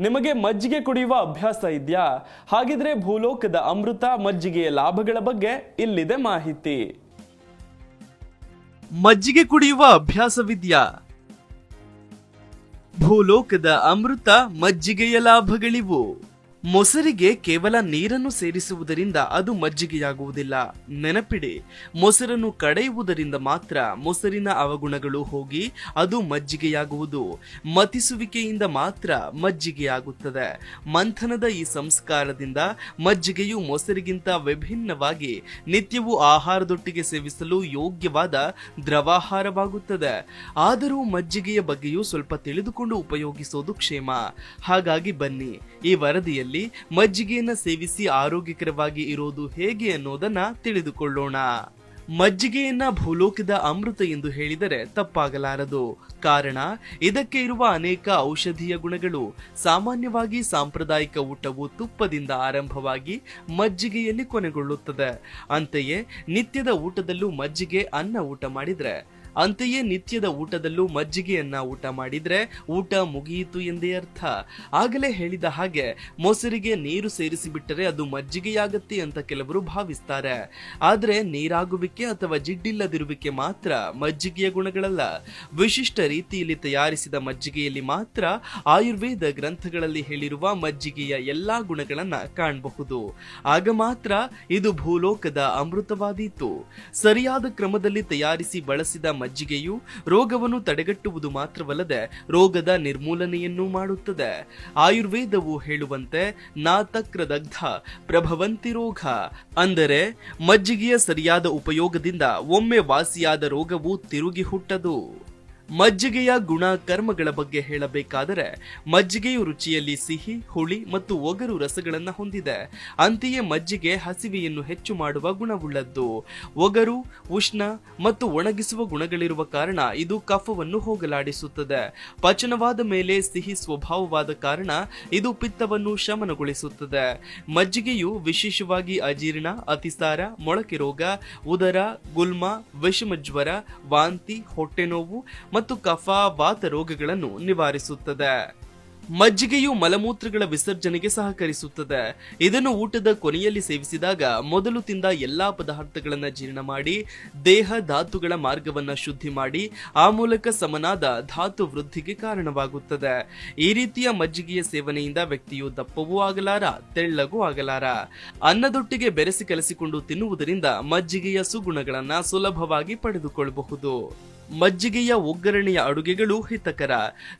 ನಿಮಗೆ ಮಜ್ಜಿಗೆ ಕುಡಿಯುವ ಅಭ್ಯಾಸ ಇದೆಯಾ? ಹಾಗಿದ್ರೆ ಭೂಲೋಕದ ಅಮೃತ ಮಜ್ಜಿಗೆಯ ಲಾಭಗಳ ಬಗ್ಗೆ ಇಲ್ಲಿದೆ ಮಾಹಿತಿ. ಮಜ್ಜಿಗೆ ಕುಡಿಯುವ ಅಭ್ಯಾಸವಿದ್ಯಾ? ಭೂಲೋಕದ ಅಮೃತ ಮಜ್ಜಿಗೆಯ ಲಾಭಗಳಿವು. ಮೊಸರಿಗೆ ಕೇವಲ ನೀರನ್ನು ಸೇರಿಸುವುದರಿಂದ ಅದು ಮಜ್ಜಿಗೆಯಾಗುವುದಿಲ್ಲ. ನೆನಪಿಡಿ, ಮೊಸರನ್ನು ಕಡೆಯುವುದರಿಂದ ಮಾತ್ರ ಮೊಸರಿನ ಅವಗುಣಗಳು ಹೋಗಿ ಅದು ಮಜ್ಜಿಗೆಯಾಗುವುದು. ಮತಿಸುವಿಕೆಯಿಂದ ಮಾತ್ರ ಮಜ್ಜಿಗೆಯಾಗುತ್ತದೆ. ಮಂಥನದ ಈ ಸಂಸ್ಕಾರದಿಂದ ಮಜ್ಜಿಗೆಯು ಮೊಸರಿಗಿಂತ ವಿಭಿನ್ನವಾಗಿ ನಿತ್ಯವೂ ಆಹಾರದೊಟ್ಟಿಗೆ ಸೇವಿಸಲು ಯೋಗ್ಯವಾದ ದ್ರವಾಹಾರವಾಗುತ್ತದೆ. ಆದರೂ ಮಜ್ಜಿಗೆಯ ಬಗ್ಗೆಯೂ ಸ್ವಲ್ಪ ತಿಳಿದುಕೊಂಡು ಉಪಯೋಗಿಸೋದು ಕ್ಷೇಮ. ಹಾಗಾಗಿ ಬನ್ನಿ ಈ ವರದಿಯಲ್ಲಿ ಮಜ್ಜಿಗೆಯನ್ನು ಸೇವಿಸಿ ಆರೋಗ್ಯಕರವಾಗಿ ಇರೋದು ಹೇಗೆ ಅನ್ನೋದನ್ನ ತಿಳಿದುಕೊಳ್ಳೋಣ. ಮಜ್ಜಿಗೆಯನ್ನ ಭೂಲೋಕದ ಅಮೃತ ಎಂದು ಹೇಳಿದರೆ ತಪ್ಪಾಗಲಾರದು. ಕಾರಣ, ಇದಕ್ಕೆ ಇರುವ ಅನೇಕ ಔಷಧೀಯ ಗುಣಗಳು. ಸಾಮಾನ್ಯವಾಗಿ ಸಾಂಪ್ರದಾಯಿಕ ಊಟವು ತುಪ್ಪದಿಂದ ಆರಂಭವಾಗಿ ಮಜ್ಜಿಗೆಯಲ್ಲಿ ಕೊನೆಗೊಳ್ಳುತ್ತದೆ. ಅಂತೆಯೇ ನಿತ್ಯದ ಊಟದಲ್ಲೂ ಮಜ್ಜಿಗೆ ಅನ್ನ ಊಟ ಮಾಡಿದ್ರೆ ಅಂತೆಯೇ ನಿತ್ಯದ ಊಟದಲ್ಲೂ ಮಜ್ಜಿಗೆಯನ್ನ ಊಟ ಮಾಡಿದ್ರೆ ಊಟ ಮುಗಿಯಿತು ಎಂದೇ ಅರ್ಥ. ಆಗಲೇ ಹೇಳಿದ ಹಾಗೆ ಮೊಸರಿಗೆ ನೀರು ಸೇರಿಸಿಬಿಟ್ಟರೆ ಅದು ಮಜ್ಜಿಗೆಯಾಗತ್ತೆ ಅಂತ ಕೆಲವರು ಭಾವಿಸ್ತಾರೆ. ಆದ್ರೆ ನೀರಾಗುವಿಕೆ ಅಥವಾ ಜಿಡ್ಡಿಲ್ಲದಿರುವಿಕೆ ಮಾತ್ರ ಮಜ್ಜಿಗೆಯ ಗುಣಗಳಲ್ಲ. ವಿಶಿಷ್ಟ ರೀತಿಯಲ್ಲಿ ತಯಾರಿಸಿದ ಮಜ್ಜಿಗೆಯಲ್ಲಿ ಮಾತ್ರ ಆಯುರ್ವೇದ ಗ್ರಂಥಗಳಲ್ಲಿ ಹೇಳಿರುವ ಮಜ್ಜಿಗೆಯ ಎಲ್ಲಾ ಗುಣಗಳನ್ನ ಕಾಣಬಹುದು. ಆಗ ಮಾತ್ರ ಇದು ಭೂಲೋಕದ ಅಮೃತವಾದೀತು. ಸರಿಯಾದ ಕ್ರಮದಲ್ಲಿ ತಯಾರಿಸಿ ಬಳಸಿದ ಮಜ್ಜಿಗೆಯು ರೋಗವನ್ನು ತಡೆಗಟ್ಟುವುದು ಮಾತ್ರವಲ್ಲದೆ ರೋಗದ ನಿರ್ಮೂಲನೆಯನ್ನೂ ಮಾಡುತ್ತದೆ. ಆಯುರ್ವೇದವು ಹೇಳುವಂತೆ ನಾತಕ್ರದಗ್ಧ, ಪ್ರಭವಂತಿ ರೋಗ. ಅಂದರೆ ಮಜ್ಜಿಗೆಯ ಸರಿಯಾದ ಉಪಯೋಗದಿಂದ ಒಮ್ಮೆ ವಾಸಿಯಾದ ರೋಗವು ತಿರುಗಿ ಹುಟ್ಟದು. ಮಜ್ಜಿಗೆಯ ಗುಣ ಕರ್ಮಗಳ ಬಗ್ಗೆ ಹೇಳಬೇಕಾದರೆ, ಮಜ್ಜಿಗೆಯು ರುಚಿಯಲ್ಲಿ ಸಿಹಿ, ಹುಳಿ ಮತ್ತು ಒಗರು ರಸಗಳನ್ನು ಹೊಂದಿದೆ. ಅಂತೆಯೇ ಮಜ್ಜಿಗೆ ಹಸಿವೆಯನ್ನು ಹೆಚ್ಚು ಮಾಡುವ ಗುಣವುಳ್ಳದ್ದು. ಒಗರು, ಉಷ್ಣ ಮತ್ತು ಒಣಗಿಸುವ ಗುಣಗಳಿರುವ ಕಾರಣ ಇದು ಕಫವನ್ನು ಹೋಗಲಾಡಿಸುತ್ತದೆ. ಪಚನವಾದ ಮೇಲೆ ಸಿಹಿ ಸ್ವಭಾವವಾದ ಕಾರಣ ಇದು ಪಿತ್ತವನ್ನು ಶಮನಗೊಳಿಸುತ್ತದೆ. ಮಜ್ಜಿಗೆಯು ವಿಶೇಷವಾಗಿ ಅಜೀರ್ಣ, ಅತಿಸಾರ ಮೊಳಕೆ ರೋಗ ಉದರ, ಗುಲ್ಮ, ವಿಷಮಜ್ವರ, ವಾಂತಿ ಹೊಟ್ಟೆ ನೋವು ಮತ್ತು ಕಫ ವಾತ ರೋಗಗಳನ್ನು ನಿವಾರಿಸುತ್ತದೆ. ಮಜ್ಜಿಗೆಯು ಮಲಮೂತ್ರಗಳ ವಿಸರ್ಜನೆಗೆ ಸಹಕರಿಸುತ್ತದೆ. ಇದನ್ನು ಊಟದ ಕೊನೆಯಲ್ಲಿ ಸೇವಿಸಿದಾಗ ಮೊದಲು ತಿಂದ ಎಲ್ಲಾ ಪದಾರ್ಥಗಳನ್ನು ಜೀರ್ಣ ಮಾಡಿ, ದೇಹ ಧಾತುಗಳ ಮಾರ್ಗವನ್ನ ಶುದ್ಧಿ ಮಾಡಿ, ಆ ಮೂಲಕ ಸಮನಾದ ಧಾತು ವೃದ್ಧಿಗೆ ಕಾರಣವಾಗುತ್ತದೆ. ಈ ರೀತಿಯ ಮಜ್ಜಿಗೆಯ ಸೇವನೆಯಿಂದ ವ್ಯಕ್ತಿಯು ದಪ್ಪವೂ ಆಗಲಾರ, ತೆಳ್ಳಗೂ ಆಗಲಾರ. ಅನ್ನದೊಟ್ಟಿಗೆ ಬೆರೆಸಿ ಕಲಸಿಕೊಂಡು ತಿನ್ನುವುದರಿಂದ ಮಜ್ಜಿಗೆಯ ಸುಗುಣಗಳನ್ನು ಸುಲಭವಾಗಿ ಪಡೆದುಕೊಳ್ಳಬಹುದು ಮಜ್ಜಿಗೆಯ ಒಗ್ಗರಣೆಯ ಅಡುಗೆಗಳು ಹಿತಕರ.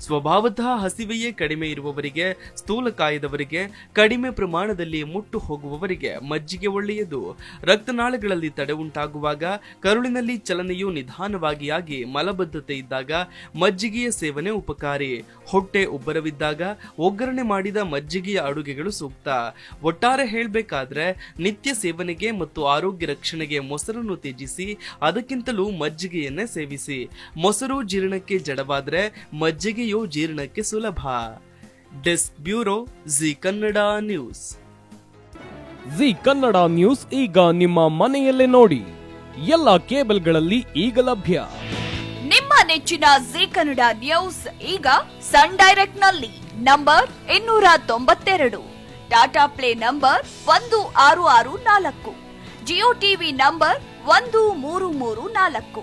ಸ್ವಭಾವತಃ ಹಸಿವೆಯೇ ಕಡಿಮೆ ಇರುವವರಿಗೆ ಸ್ಥೂಲಕಾಯದವರಿಗೆ ಕಡಿಮೆ ಪ್ರಮಾಣದಲ್ಲಿ ಮುಟ್ಟು ಹೋಗುವವರಿಗೆ ಮಜ್ಜಿಗೆ ಒಳ್ಳೆಯದು. ರಕ್ತನಾಳಗಳಲ್ಲಿ ತಡೆ ಉಂಟಾಗುವಾಗ, ಕರುಳಿನಲ್ಲಿ ಚಲನೆಯು ನಿಧಾನವಾಗಿ ಆಗಿ ಮಲಬದ್ಧತೆ ಇದ್ದಾಗ ಮಜ್ಜಿಗೆಯ ಸೇವನೆ ಉಪಕಾರಿ. ಹೊಟ್ಟೆ ಉಬ್ಬರವಿದ್ದಾಗ ಒಗ್ಗರಣೆ ಮಾಡಿದ ಮಜ್ಜಿಗೆಯ ಅಡುಗೆಗಳು ಸೂಕ್ತ. ಒಟ್ಟಾರೆ ಹೇಳಬೇಕಾದ್ರೆ, ನಿತ್ಯ ಸೇವನೆಗೆ ಮತ್ತು ಆರೋಗ್ಯ ರಕ್ಷಣೆಗೆ ಮೊಸರನ್ನು ತ್ಯಜಿಸಿ, ಅದಕ್ಕಿಂತಲೂ ಮಜ್ಜಿಗೆಯನ್ನೇ ಸೇವಿಸಿ. ಮೊಸರು ಜೀರ್ಣಕ್ಕೆ ಜಡವಾದ್ರೆ ಮಜ್ಜಿಗೆಯು ಜೀರ್ಣಕ್ಕೆ ಸುಲಭ. Desk bureau Zee Kannada news. Zee Kannada news ಈಗ ನಿಮ್ಮ ಮನೆಯಲ್ಲೇ ನೋಡಿ. ಎಲ್ಲ ಕೇಬಲ್ಗಳಲ್ಲಿ ಈಗ ಲಭ್ಯ. ನಿಮ್ಮ ನೆಚ್ಚಿನ ಜಿ ಕನ್ನಡ ನ್ಯೂಸ್ ಈಗ ಸನ್ ಡೈರೆಕ್ಟ್ನಲ್ಲಿ ನಂಬರ್ ಇನ್ನೂರ ತೊಂಬತ್ತೆರಡು. ಟಾಟಾ ಪ್ಲೇ ನಂಬರ್ ಒಂದು ಆರು ಆರು ನಾಲ್ಕು. ಜಿಯೋ ಟಿವಿ ನಂಬರ್ ಒಂದು ಮೂರು ಮೂರು ನಾಲ್ಕು.